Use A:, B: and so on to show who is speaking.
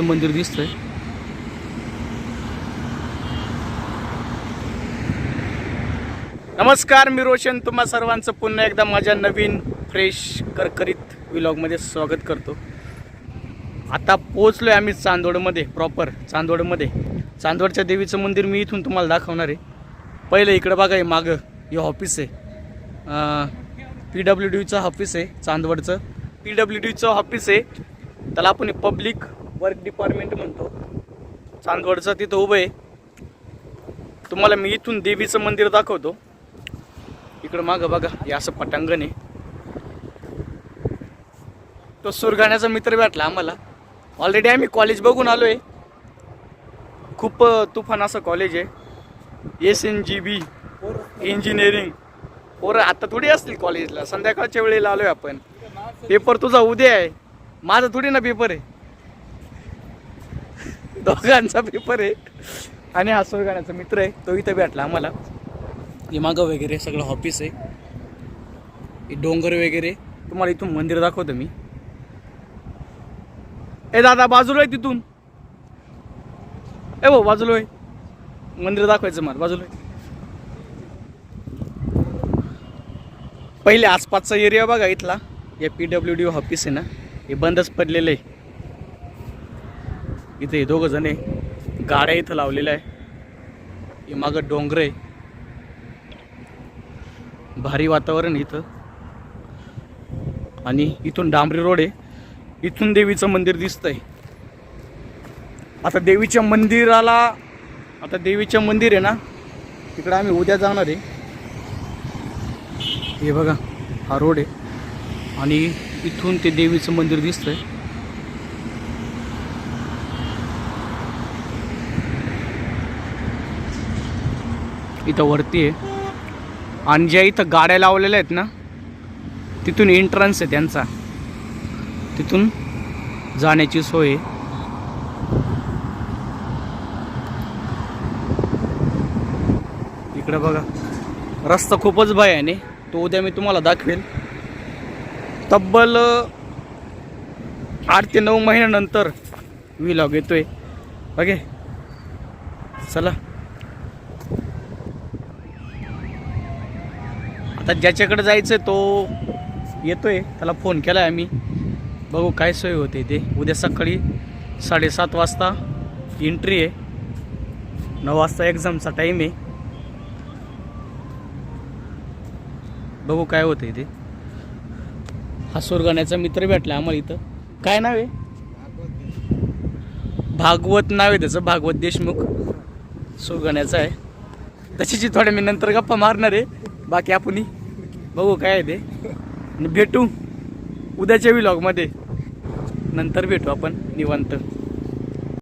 A: देवीचं मंदिर दिसतंय. नमस्कार मी रोशन. तुम्हा सर्वांचं पुन्हा एकदा माझ्या नवीन फ्रेश करकरीत व्लॉगमध्ये स्वागत करतो. आता पोचलो आहे आम्ही चांदोडमध्ये प्रॉपर चांदोडमध्ये. चांदोडच्या देवीचं मंदिर मी इथून तुम्हाला दाखवणार आहे. पहिलं इकडं बघा हे मागं हे ऑफिस आहे. पी डब्ल्यू डीचं ऑफिस आहे चांदवडचं. पी डब्ल्यू डीचं ऑफिस आहे. त्याला आपण पब्लिक वर्क डिपार्टमेंट म्हणतो. चांदवडचं तिथं उभं आहे. तुम्हाला मी इथून देवीचं मंदिर दाखवतो. इकडं मागं बघा हे असं पटांगण आहे. तो सुरगाण्याचा मित्र भेटला आम्हाला. ऑलरेडी आम्ही कॉलेज बघून आलो आहे खूप तुफान असं कॉलेज आहे. S N G B engineering पोरं आता थोडी असतील कॉलेजला संध्याकाळच्या वेळेला आलो आहे आपण. पेपर तुझा उद्या आहे. माझा थोडी ना पेपर आहे. दोघांचा पेपर आहे. आणि हा सुरगाण्याचा मित्र आहे. तो इथं भेटला आम्हाला. हे मागं वगैरे सगळं ऑफिस आहे. हे डोंगर वगैरे. तुम्हाला इथून मंदिर दाखवतो मी. ए दादा बाजूला आहे तिथून. ए भाऊ बाजूला आहे मंदिर दाखवायचं मला बाजूला आहे पहिले आसपासचा एरिया बघा इथला. या पी डब्ल्यू डी ऑफिस आहे ना. हे बंदच पडलेलं आहे. इथे हे दोघं जण आहे गाड्या इथं लावलेल्या आहे. हे मागं डोंगर. आहे भारी वातावरण इथं. आणि इथून डांबरी रोड आहे. इथून देवीचं मंदिर दिसतंय. आता देवीच्या मंदिराला आता देवीचं मंदिर आहे ना तिकडं आम्ही उद्या जाणार आहे. हे बघा हा रोड आहे. आणि इथून ते देवीचं मंदिर दिसतंय. इथं वरती आहे. आणि ज्या इथं गाड्या लावलेल्या आहेत ना तिथून एंट्रन्स आहे त्यांचा. तिथून जाण्याची सोय आहे. इकडे बघा रस्ता खूपच भयाने तो उद्या मी तुम्हाला दाखवेल. तब्बल आठ ते नऊ महिन्यानंतर व्लॉग येतोय. ओके चला. आता ज्याच्याकडे जायचं तो येतोय. त्याला फोन केला आहे आम्ही. बघू काय सोय होते ते उद्या सकाळी साडेसात वाजता एंट्री आहे. नऊ वाजता एक्झामचा टाईम आहे. बघू काय होतंय ते हा सुरगाण्याचा मित्र भेटला आम्हाला इथं. काय नाव आहे? भागवत नाव आहे त्याचं. भागवत देशमुख सुरगाण्याचं आहे. तशीची थोड्या मी नंतर गप्पा मारणार आहे. बाकी आपण बघू काय आहे ते. आणि भेटू उद्याच्या व्लॉगमध्ये नंतर भेटू आपण निवांत.